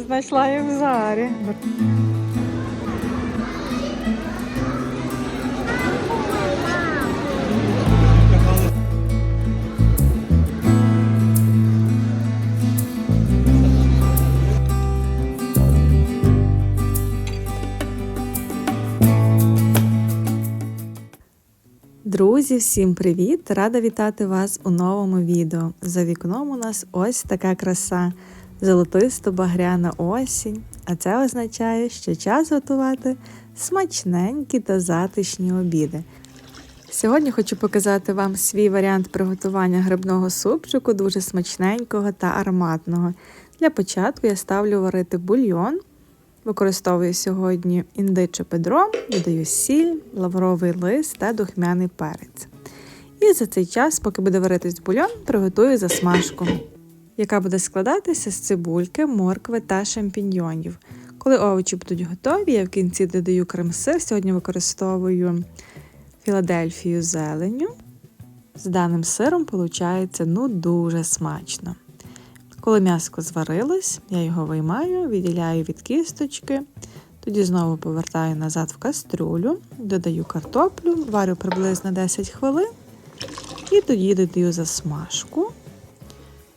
Знайшла їх в зарі. Друзі, всім привіт! Рада вітати вас у новому відео. За вікном у нас ось така краса, золотисто-багряна осінь. А це означає, що час готувати смачненькі та затишні обіди. Сьогодні хочу показати вам свій варіант приготування грибного супчику, дуже смачненького та ароматного. Для початку я ставлю варити бульйон. Використовую сьогодні індиче педро, додаю сіль, лавровий лист та духмяний перець. І за цей час, поки буде варитись бульйон, приготую засмажку, яка буде складатися з цибульки, моркви та шампіньйонів. Коли овочі будуть готові, я в кінці додаю крем-сир. Сьогодні використовую Філадельфію зеленю. З даним сиром виходить ну дуже смачно. Коли м'яско зварилось, я його виймаю, відділяю від кісточки, тоді знову повертаю назад в кастрюлю, додаю картоплю, варю приблизно 10 хвилин і тоді додаю засмажку.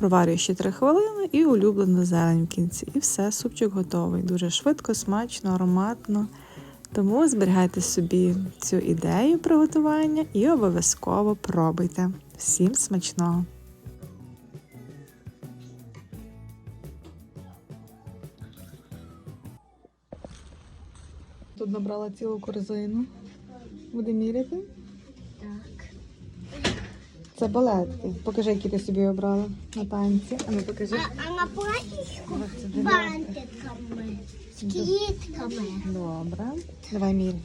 Проварюю ще 3 хвилини і улюблену зелень в кінці. І все, супчик готовий. Дуже швидко, смачно, ароматно. Тому зберігайте собі цю ідею приготування і обов'язково пробуйте. Всім смачного! Тут набрала цілу корзину. Буде міряти? Так. Це балетки. Покажи, які ти собі обрала на танці. А ну покажи. А, а на платічку бантиками, з квітками. Добре. Давай міряй.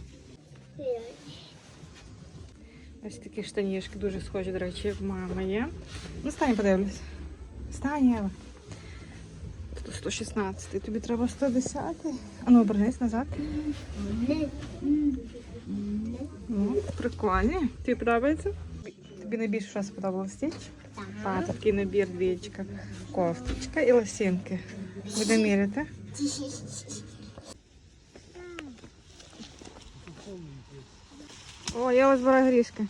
Ось такі штанішки дуже схожі, до речі, як в мами є. Ну, стань, подивлюсь. Стань, Єва. Тут 116, тобі треба 110. А ну, обернись назад. Ну, прикольні. Тобі подобається? Тобі найбільше що сподобалось стіч? А, такий набір двічка, кофточка і лосінки. Буде міряти. О, я ось збираю горішки.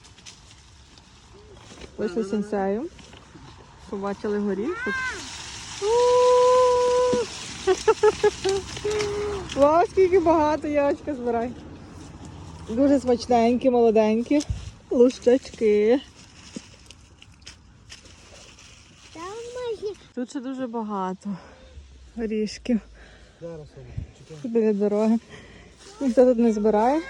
Вийшли сенсею. Побачили горішок. Вау, скільки багато, Ячка, збирай. Дуже смачненькі, молоденькі. Лущачки. Там можна Тут ще дуже багато горішків. Біля дороги. Ніхто тут не збирає.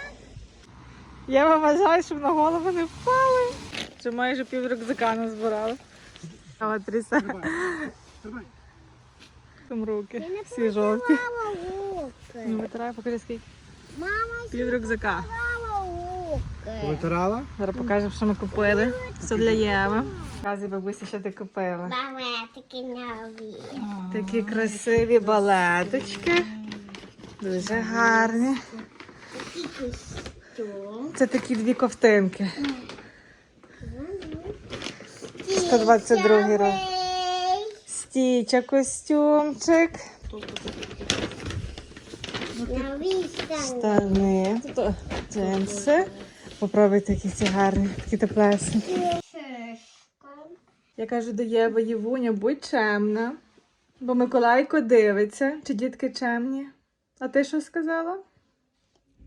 Я вам вважаю, щоб на голову не впали. Що майже пів рюкзака назбирали. А тріса. Там руки. Всі жовті. Ну, витирай, покажи скільки. Мама Пів рюкзака. Витирала? Зараз покажемо, що ми купили. Все для Єви. Кази бабусі, що ти купила. Такі нові. Такі красиві балеточки. Дуже гарні. Це такі дві ковтинки. 122 раз. Стіча костюмчик. Штани. Штани. Джинси. Попробуйте, які ці гарні, такі теплесні. Я кажу до Єви, Євуня, будь чемна. Бо Миколайко дивиться, чи дітки чемні. А ти що сказала?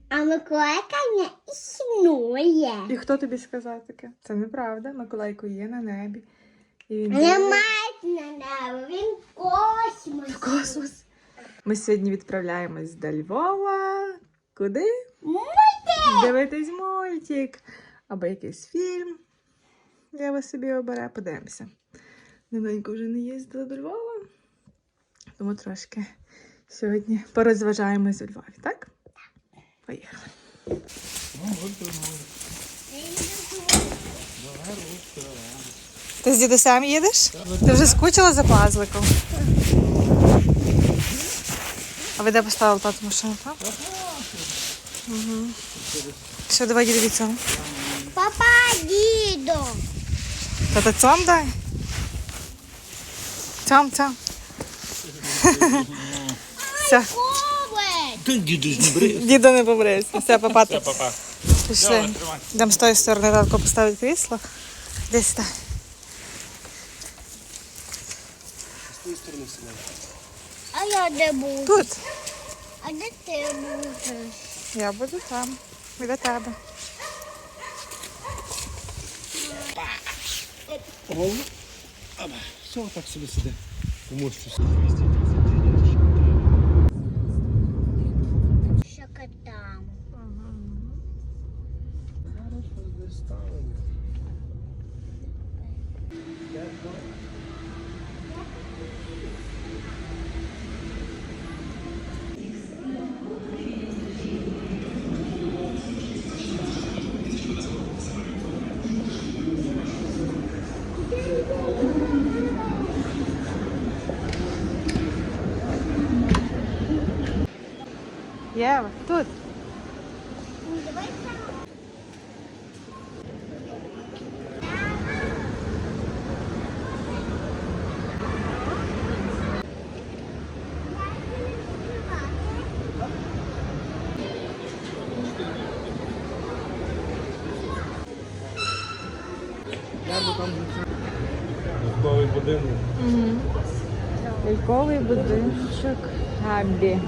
А Миколайка не існує. І хто тобі сказав таке? Це неправда. Миколайко є на небі. І він Немає на небо, він космос. в космос. Ми сьогодні відправляємось до Львова. Куди? Мультик! Дивитись мультик. Або якийсь фільм. Я вас собі обере, подивимося. Давненько вже не їздила до Львова. Тому трошки сьогодні порозважаємось у Львові, так? Поїхали. Ти з дідусем їдеш? Ти вже скучила за пазликом? А ви де поставили тату машину, так? Угу. Що, давай цьому. Папа, дідо. Тата цьом дай. Цьом, цьом. Все, Коваль! Ти діду ж не бери. дідо не побрився. Все, папа. Все, папа. Пішли. Йдемо з тої сторони, татко поставить крісло. Десь сюди. А я де буду? Тут. А де ти будеш? Я буду там. Біля тебе. Голову. Аба. Все, так собі сиди. Помощусь. Єва, тут. Готовий будинок. Ляльковий будиночок Габі.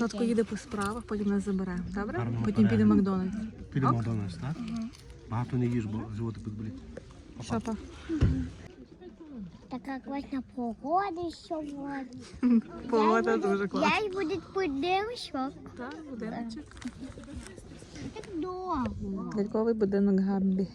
Наші їде по справах, потім нас забере. Добре? Гарного Потім піде. Макдональдс. Підемо до нас, так? Багато не їж, бо животик підболить. Що па? Така класна погода сьогодні. Погода дуже класна. Я й буде подивишок. Так, будиночок. Довго. Будинок Габі.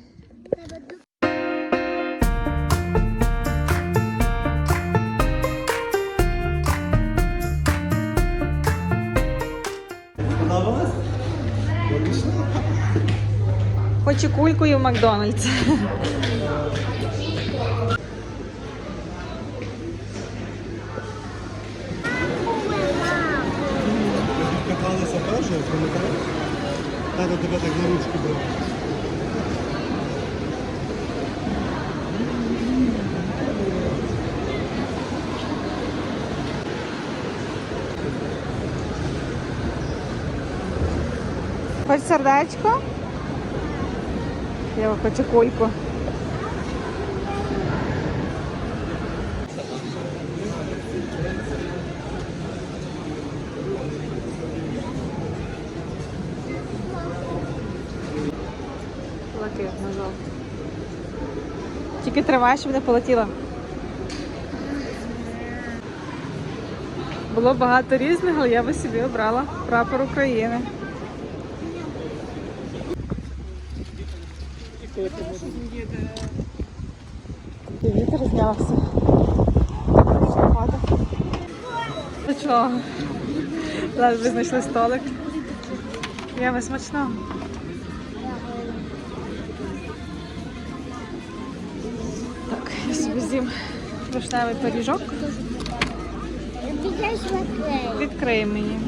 Хочу кулькою в Макдональдс. Хоч сердечко? Я хочу кульку. Блакитно жовто. Тільки тримай, щоб не полетіла. Було багато різних, але я би собі обрала прапор України. І вітер знявся. До чого? Ледве знайшли столик. Ями смачно. Так, я собі з'їм вишневий пиріжок. Біжиш в Відкрий мені.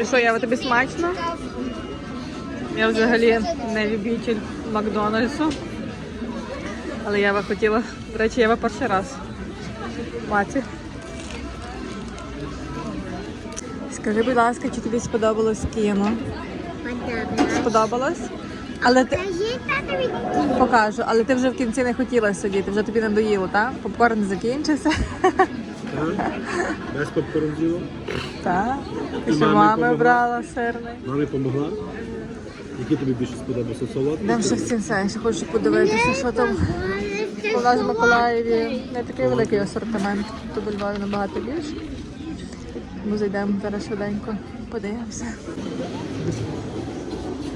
І що, Ява, тобі смачно? Я взагалі не любитель Макдональдсу. Але я би хотіла, до речі, я би перший раз. Маті. Скажи, будь ласка, чи тобі сподобалось кіно? Сподобалось? Але ти покажу, але ти вже в кінці не хотіла сидіти, вже тобі надоїло, так? Попкорн закінчився. Без попкорн діло. Так. І мама помогла? брала сирний. Мамі помогла. Які тобі більше сподобався? Солодкий? Йдемо ще в все, ще хочу подивитися, що там у нас в Миколаєві. Не такий великий асортимент. Тут у Львові набагато більше. Ми зайдемо зараз швиденько, подивимося.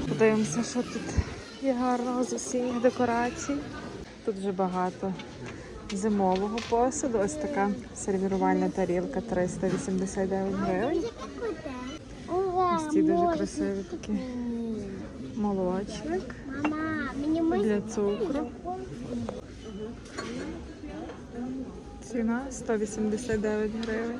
Подивимося, що тут є гарного з осінніх декорацій. Тут вже багато зимового посуду. Ось така сервірувальна тарілка 389 гривень. Ось ці дуже красиві такі. Молочник для цукру. Ціна 189 гривень.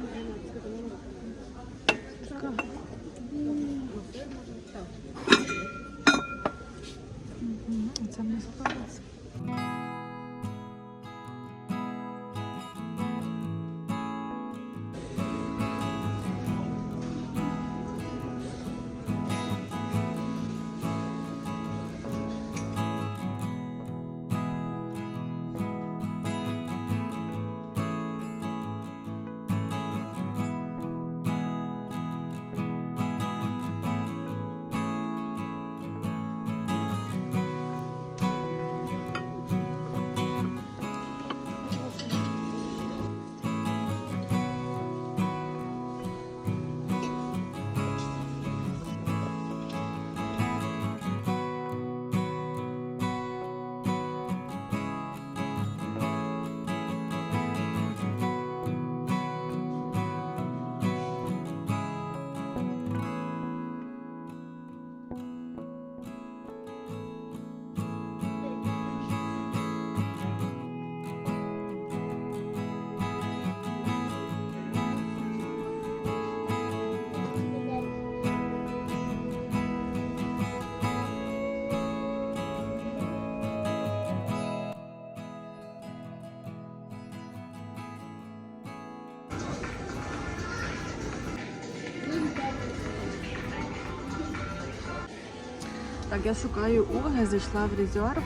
Так, я шукаю Уги, зайшла в резерв.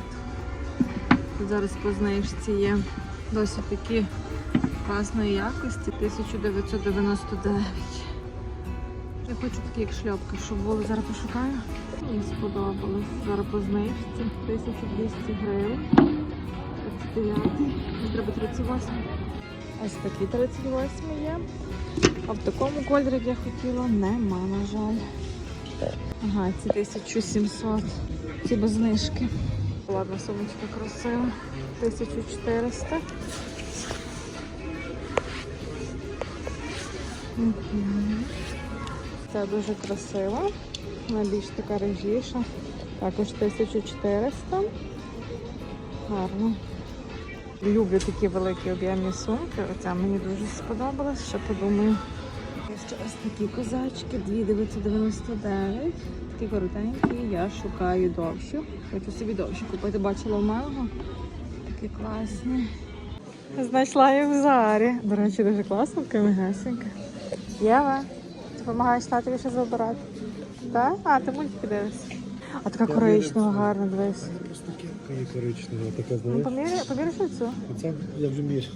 Зараз по знижці є досить такі класної якості 1999. Я хочу такі як шльопки, щоб були. Зараз пошукаю. Мені сподобалось. Зараз по знижці 1200 гривень. 39. Треба 38. Ось такі 38 є. А в такому кольорі, я хотіла, нема, на жаль. Ага, ці 1700. Ці без знижки. Ладно, сумочка красива. 1400. Мгм. Це дуже красиво. Вона більш така режіша. Також 1400. Гарно. Люблю такі великі об'ємні сумки. Оця мені дуже сподобалась. Ще подумаю. Ще ось такі козачки, 2999. Такі коротенькі. Я шукаю довші. Хочу собі довші купити. Бачила в Мелго. Такі класні. Знайшла їх в зарі. До речі, дуже класно, мегасенька. Єва, допомагаєш татові ще забирати? Так? А, ти мультики дивишся. А така коричнева, гарна, дивись. Ось таке. Яка коричнева, така, Ну, знаєш. поміряй, поміряй цю. Оце я вже між.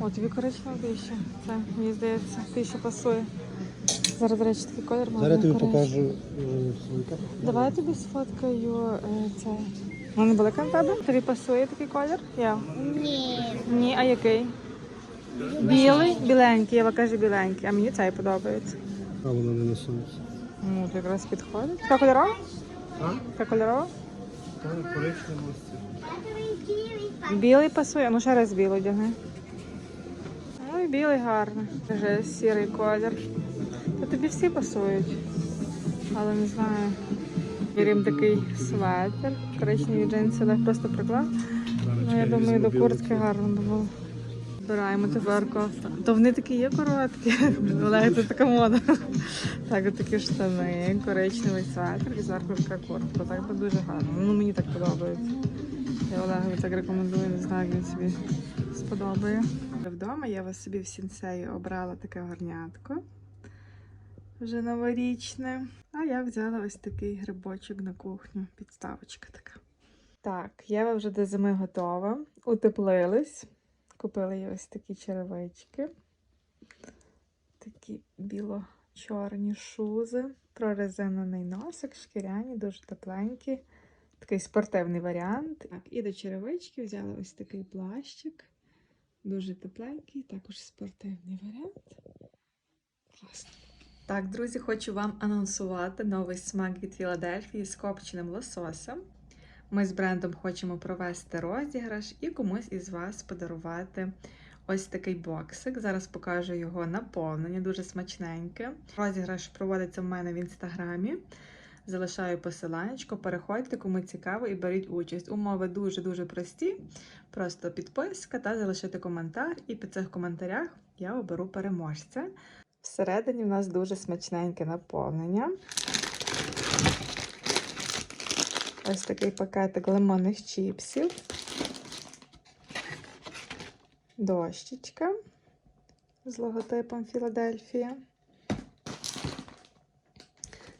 О, тобі коричнева більше. Це, мені здається, більше пасує. Зараз, до речі, такий колір можна. Зараз я тобі коричневий. покажу е, свою карту. Давай я тобі сфоткаю е, це. Вона була на тебе? Тобі пасує такий колір? Я. Ні. Ні, а який? Білий, біленький, я кажу біленький, а мені цей подобається. А вона не на сонці. Ну, то якраз підходить. Така кольорова? А? Така кольорова? Та коричнева ось це. Білий пасує, ну ще раз білий одягни. Ну білий гарний. Вже сірий колір. Та тобі всі пасують. Але не знаю. Вірім такий светр, коричневі джинси, але просто приклад. Ну, я думаю, до куртки гарно було. Збираємо тепер кофту. То вони такі є короткі. Олег, це така мода. Так, от такі штани, коричневий светр і зверху така куртка. Так би дуже гарно. Ну мені так подобається. Я Олегові так рекомендую, не знаю, як він собі сподобає. Вдома я вас собі в сінсеї обрала таке горнятко. Вже новорічне. А я взяла ось такий грибочок на кухню. Підставочка така. Так, Єва вже до зими готова. Утеплились. Купила їй ось такі черевички. Такі біло-чорні шузи. Прорезинений носик, шкіряні, дуже тепленькі. Такий спортивний варіант. Так, і до черевички взяла ось такий плащик. Дуже тепленький, також спортивний варіант. Класно. Так, друзі, хочу вам анонсувати новий смак від Філадельфії з копченим лососем. Ми з брендом хочемо провести розіграш і комусь із вас подарувати ось такий боксик. Зараз покажу його наповнення, дуже смачненьке. Розіграш проводиться в мене в інстаграмі. Залишаю посиланнячко, переходьте, кому цікаво, і беріть участь. Умови дуже-дуже прості. Просто підписка та залишити коментар. І під цих коментарях я оберу переможця. Всередині в нас дуже смачненьке наповнення. Ось такий пакетик лимонних чіпсів. Дощечка з логотипом Філадельфія.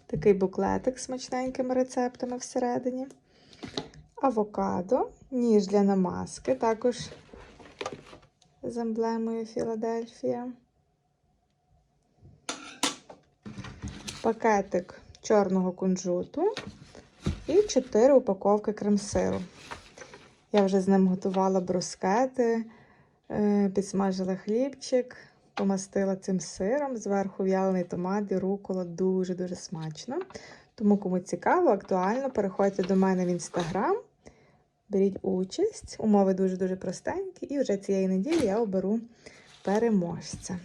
Такий буклетик з смачненькими рецептами всередині. Авокадо, ніж для намазки, також з емблемою Філадельфія. Пакетик чорного кунжуту і 4 упаковки крем-сиру. Я вже з ним готувала брускети, е, підсмажила хлібчик, помастила цим сиром, зверху в'ялений томат і рукола дуже-дуже смачно. Тому, кому цікаво, актуально, переходьте до мене в інстаграм, беріть участь. Умови дуже-дуже простенькі, і вже цієї неділі я оберу переможця.